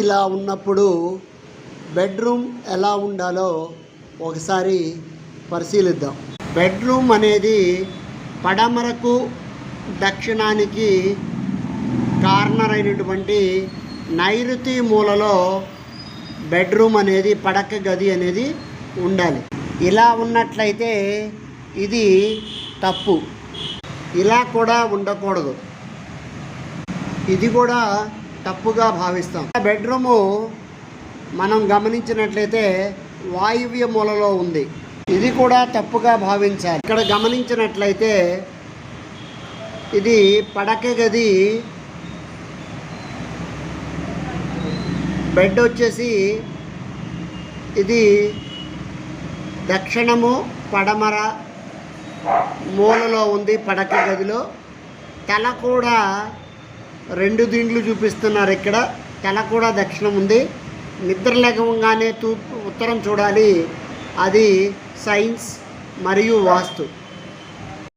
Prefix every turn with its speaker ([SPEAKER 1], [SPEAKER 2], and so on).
[SPEAKER 1] ఇలా ఉన్నప్పుడు బెడ్రూమ్ ఎలా ఉండాలో ఒకసారి పరిశీలిద్దాం. బెడ్రూమ్ అనేది పడమరకు దక్షిణానికి కార్నర్ అయినటువంటి నైరుతి మూలలో బెడ్రూమ్ అనేది పడక గది అనేది ఉండాలి. ఇలా ఉన్నట్లయితే ఇది తప్పు. ఇలా కూడా ఉండకూడదు. ఇది కూడా తప్పుగా భావిస్తాం. బెడ్రూము మనం గమనించినట్లయితే వాయువ్య మూలలో ఉంది. ఇది కూడా తప్పుగా భావించాలి. ఇక్కడ గమనించినట్లయితే ఇది పడక గది బెడ్ వచ్చేసి ఇది దక్షిణము పడమర మూలలో ఉంది పడక గదిలో. తల కూడా రెండు దిండ్లు చూపిస్తున్నారు ఇక్కడ. తల కూడా దక్షిణం ఉంది. నిద్ర లేకగానే తూ ఉత్తరం చూడాలి. అది సైన్స్ మరియు వాస్తు.